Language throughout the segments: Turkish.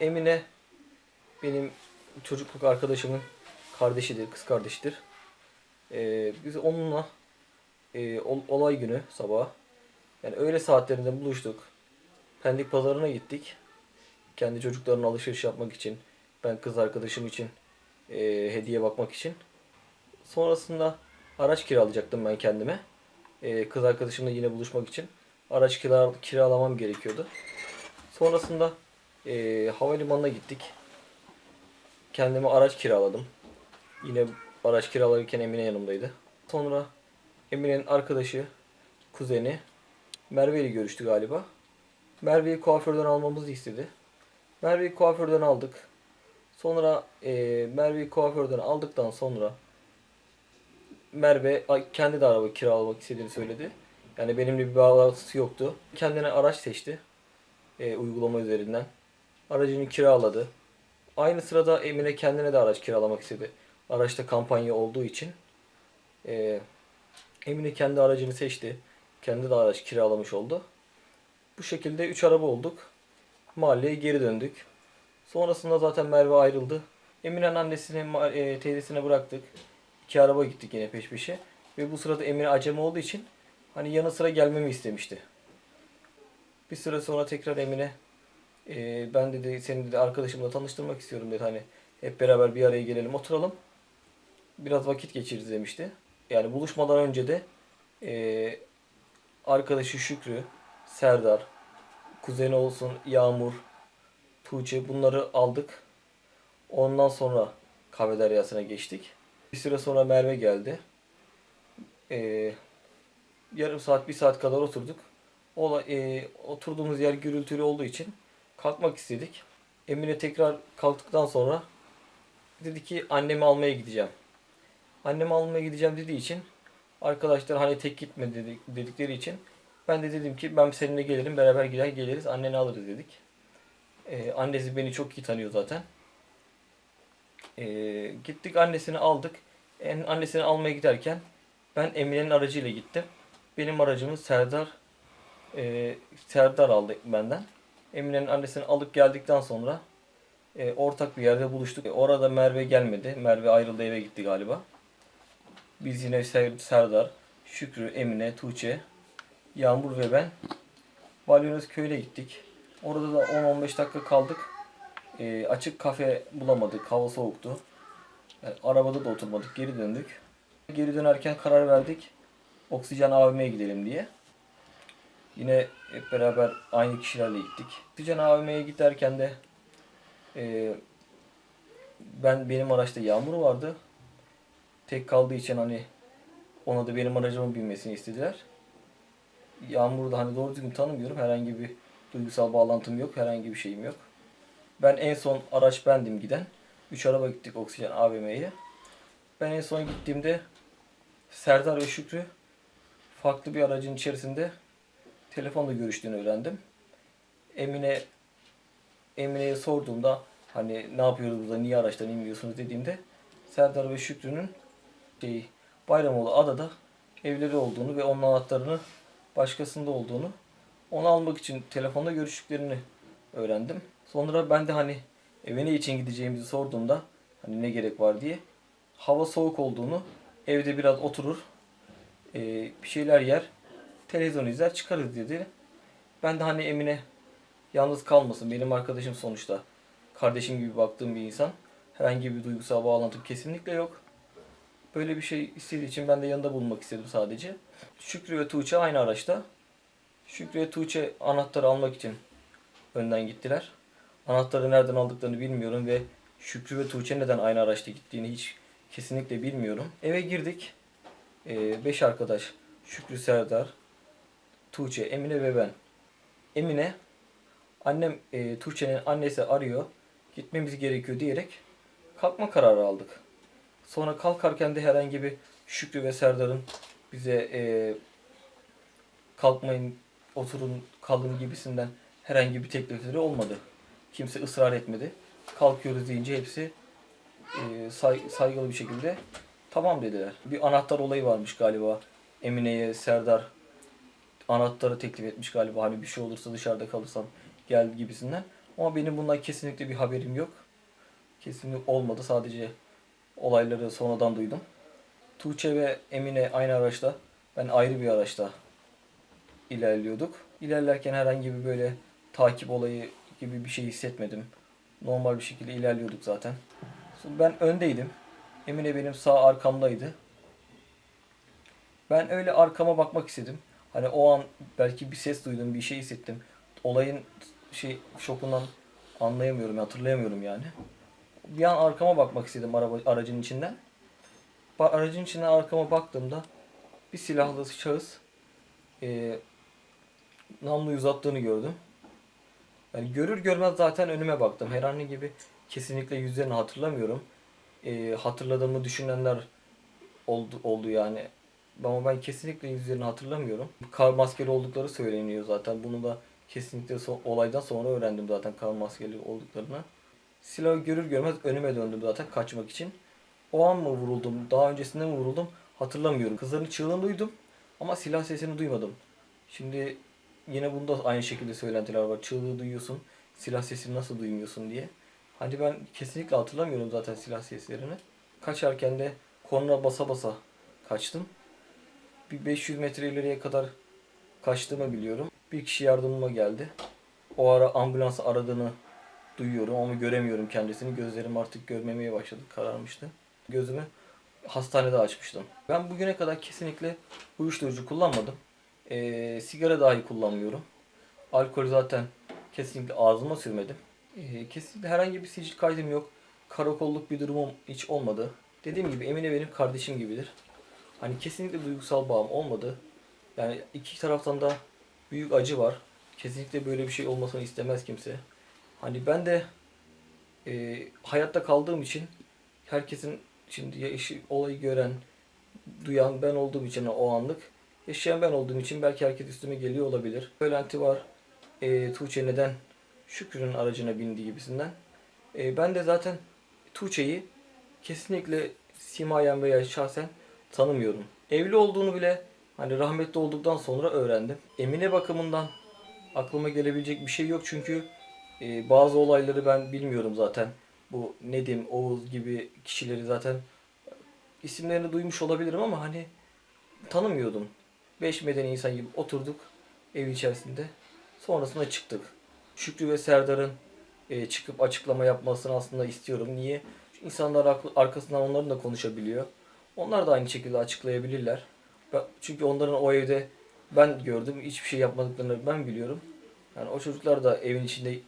Emine benim çocukluk arkadaşımın kardeşidir, kız kardeşidir. Ee, biz onunla e, ol- olay günü sabah yani öğle saatlerinde buluştuk. Pendik pazarına gittik. Kendi çocuklarına alışveriş yapmak için, ben kız arkadaşım için e, hediye bakmak için. Sonrasında araç kiralayacaktım ben kendime. E, kız arkadaşımla yine buluşmak için. Araç kira, kiralamam gerekiyordu. Sonrasında e, havalimanına gittik. Kendime araç kiraladım. Yine araç kiralarken Emine yanımdaydı. Sonra Emine'nin arkadaşı, kuzeni Merve ile görüştü galiba. Merve'yi kuaförden almamızı istedi. Merve'yi kuaförden aldık. Sonra e, Merve'yi kuaförden aldıktan sonra Merve kendi de araba kiralamak istediğini söyledi. Yani benimle bir bağlantısı yoktu. Kendine araç seçti. E, uygulama üzerinden. Aracını kiraladı. Aynı sırada Emine kendine de araç kiralamak istedi. Araçta kampanya olduğu için. E, Emine kendi aracını seçti. Kendi de araç kiralamış oldu. Bu şekilde 3 araba olduk. Mahalleye geri döndük. Sonrasında zaten Merve ayrıldı. Emine'nin annesini e, teyzesine bıraktık. İki araba gittik yine peş peşe. Ve bu sırada Emine acemi olduğu için hani yanı sıra gelmemi istemişti. Bir süre sonra tekrar Emine e, ben dedi seni dedi arkadaşımla tanıştırmak istiyorum dedi hani hep beraber bir araya gelelim oturalım. Biraz vakit geçiririz demişti. Yani buluşmadan önce de e, arkadaşı Şükrü, Serdar, kuzeni olsun Yağmur, Tuğçe bunları aldık. Ondan sonra kahve deryasına geçtik. Bir süre sonra Merve geldi. Ee, yarım saat, bir saat kadar oturduk. Ola, e, oturduğumuz yer gürültülü olduğu için kalkmak istedik. Emine tekrar kalktıktan sonra dedi ki annemi almaya gideceğim. Annemi almaya gideceğim dediği için arkadaşlar hani tek gitme dedik, dedikleri için ben de dedim ki ben seninle gelirim beraber gider geliriz anneni alırız dedik. Ee, annesi beni çok iyi tanıyor zaten. Ee, gittik annesini aldık. En, annesini almaya giderken ben Emine'nin aracıyla gittim. Benim aracımı Serdar e, Serdar aldı benden. Emine'nin annesini alıp geldikten sonra e, ortak bir yerde buluştuk. E, orada Merve gelmedi. Merve ayrıldı eve gitti galiba. Biz yine Ser- Serdar, Şükrü, Emine, Tuğçe, Yağmur ve ben Balyonoz köyüne gittik. Orada da 10-15 dakika kaldık. E, açık kafe bulamadık. Hava soğuktu. Yani arabada da oturmadık. Geri döndük. Geri dönerken karar verdik. Oksijen AVM'ye gidelim diye. Yine hep beraber aynı kişilerle gittik. Oksijen AVM'ye giderken de e, ben benim araçta Yağmur vardı. Tek kaldığı için hani ona da benim aracımın binmesini istediler. Yağmur'u da hani doğru düzgün tanımıyorum. Herhangi bir duygusal bağlantım yok. Herhangi bir şeyim yok. Ben en son araç bendim giden. Üç araba gittik Oksijen AVM'ye. Ben en son gittiğimde Serdar ve Şükrü farklı bir aracın içerisinde telefonla görüştüğünü öğrendim. Emine Emine'ye sorduğumda hani ne yapıyoruz burada niye araçtan inmiyorsunuz dediğimde Serdar ve Şükrü'nün şey, Bayramoğlu adada evleri olduğunu ve onun anahtarını başkasında olduğunu onu almak için telefonda görüştüklerini öğrendim. Sonra ben de hani eve ne için gideceğimizi sorduğumda hani ne gerek var diye hava soğuk olduğunu evde biraz oturur e, bir şeyler yer televizyon izler çıkarız dedi. Ben de hani Emine yalnız kalmasın benim arkadaşım sonuçta kardeşim gibi baktığım bir insan herhangi bir duygusal bağlantım kesinlikle yok. Böyle bir şey istediği için ben de yanında bulunmak istedim sadece. Şükrü ve Tuğçe aynı araçta. Şükrü ve Tuğçe anahtarı almak için önden gittiler. Anahtarı nereden aldıklarını bilmiyorum ve Şükrü ve Tuğçe neden aynı araçta gittiğini hiç kesinlikle bilmiyorum. Eve girdik. Ee, beş arkadaş Şükrü Serdar, Tuğçe, Emine ve ben. Emine, annem e, Tuğçe'nin annesi arıyor. Gitmemiz gerekiyor diyerek kalkma kararı aldık. Sonra kalkarken de herhangi bir Şükrü ve Serdar'ın bize e, kalkmayın, oturun, kalın gibisinden herhangi bir teklifleri olmadı. Kimse ısrar etmedi. Kalkıyoruz deyince hepsi e, say- saygılı bir şekilde Tamam dediler. Bir anahtar olayı varmış galiba. Emine'ye Serdar anahtarı teklif etmiş galiba. Hani bir şey olursa dışarıda kalırsam gel gibisinden. Ama benim bundan kesinlikle bir haberim yok. Kesinlikle olmadı. Sadece olayları sonradan duydum. Tuğçe ve Emine aynı araçta. Ben ayrı bir araçta ilerliyorduk. İlerlerken herhangi bir böyle takip olayı gibi bir şey hissetmedim. Normal bir şekilde ilerliyorduk zaten. Ben öndeydim. Emine benim sağ arkamdaydı. Ben öyle arkama bakmak istedim. Hani o an belki bir ses duydum, bir şey hissettim. Olayın şey şokundan anlayamıyorum, hatırlayamıyorum yani. Bir an arkama bakmak istedim araba, aracın içinden. Aracın içinden arkama baktığımda bir silahlı şahıs e, namluyu uzattığını gördüm. Yani görür görmez zaten önüme baktım. Herhangi gibi kesinlikle yüzlerini hatırlamıyorum. E, hatırladığımı düşünenler oldu, oldu yani. Ama ben kesinlikle yüzlerini hatırlamıyorum. Kar maskeli oldukları söyleniyor zaten. Bunu da kesinlikle so- olaydan sonra öğrendim zaten kar maskeli olduklarını. Silahı görür görmez önüme döndüm zaten kaçmak için. O an mı vuruldum, daha öncesinde mi vuruldum hatırlamıyorum. Kızların çığlığını duydum ama silah sesini duymadım. Şimdi yine bunda aynı şekilde söylentiler var. Çığlığı duyuyorsun, silah sesini nasıl duymuyorsun diye. Hani ben kesinlikle hatırlamıyorum zaten silah seslerini. Kaçarken de korna basa basa kaçtım. Bir 500 metre ileriye kadar kaçtığımı biliyorum. Bir kişi yardımıma geldi. O ara ambulans aradığını duyuyorum ama göremiyorum kendisini. Gözlerim artık görmemeye başladı, kararmıştı. Gözümü hastanede açmıştım. Ben bugüne kadar kesinlikle uyuşturucu kullanmadım. Ee, sigara dahi kullanmıyorum. Alkol zaten kesinlikle ağzıma sürmedim. Ee, kesinlikle herhangi bir sicil kaydım yok. Karakolluk bir durumum hiç olmadı. Dediğim gibi Emine benim kardeşim gibidir. Hani kesinlikle duygusal bağım olmadı. Yani iki taraftan da büyük acı var. Kesinlikle böyle bir şey olmasını istemez kimse. Hani ben de e, hayatta kaldığım için herkesin şimdi yaşı, olayı gören, duyan ben olduğum için o anlık yaşayan ben olduğum için belki herkes üstüme geliyor olabilir. Söylenti var. E, Tuğçe neden Şükrü'nün aracına bindi gibisinden. E, ben de zaten Tuğçe'yi kesinlikle simayen veya şahsen tanımıyorum. Evli olduğunu bile hani rahmetli olduktan sonra öğrendim. Emine bakımından aklıma gelebilecek bir şey yok çünkü e, bazı olayları ben bilmiyorum zaten. Bu Nedim, Oğuz gibi kişileri zaten isimlerini duymuş olabilirim ama hani tanımıyordum. Beş medeni insan gibi oturduk ev içerisinde. Sonrasında çıktık. Şükrü ve Serdar'ın e, çıkıp açıklama yapmasını aslında istiyorum. Niye? Çünkü insanlar arkasından onların da konuşabiliyor. Onlar da aynı şekilde açıklayabilirler. Çünkü onların o evde ben gördüm. Hiçbir şey yapmadıklarını ben biliyorum. Yani o çocuklar da evin içinde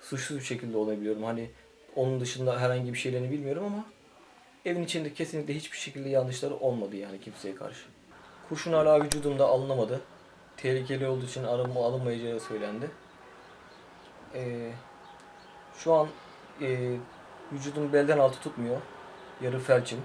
suçsuz bir şekilde olabiliyorum. Hani onun dışında herhangi bir şeylerini bilmiyorum ama evin içinde kesinlikle hiçbir şekilde yanlışları olmadı yani kimseye karşı. Kurşun hala vücudumda alınamadı. Tehlikeli olduğu için arınma alınmayacağı söylendi. Ee, şu an e, vücudum belden altı tutmuyor. Yarı felçim.